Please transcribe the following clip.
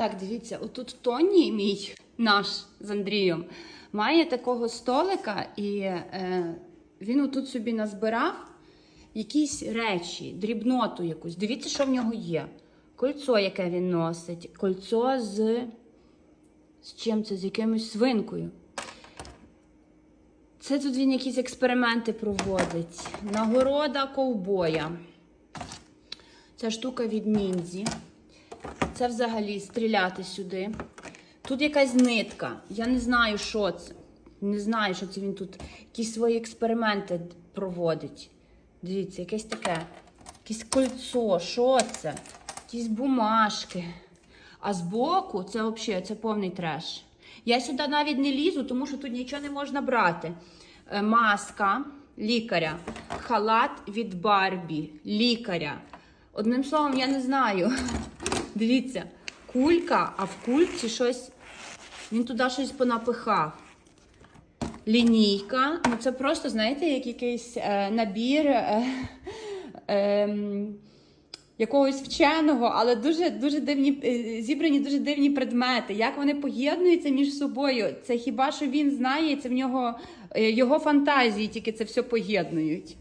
Так, дивіться, отут Тоні, мій наш з Андрієм, має такого столика, і е, він отут собі назбирав якісь речі, дрібноту якусь. Дивіться, що в нього є. Кольцо, яке він носить, кольцо з. З чим це? З якимось свинкою. Це тут він якісь експерименти проводить. Нагорода ковбоя. Ця штука від ніндзі. Це взагалі стріляти сюди. Тут якась нитка. Я не знаю, що це. Не знаю, що це він тут якісь свої експерименти проводить. Дивіться, якесь таке. Якесь кольцо. Що це? Якісь бумажки. А збоку це взагалі це повний треш. Я сюди навіть не лізу, тому що тут нічого не можна брати. Е, Маска лікаря, халат від Барбі, лікаря. Одним словом, я не знаю. Дивіться, кулька, а в кульці щось. Він туди щось понапихав. Лінійка. Ну, це просто, знаєте, як якийсь е, набір е, е, якогось вченого, але дуже, дуже дивні, е, зібрані дуже дивні предмети. Як вони поєднуються між собою? Це хіба що він знає, це в нього е, його фантазії тільки це все поєднують.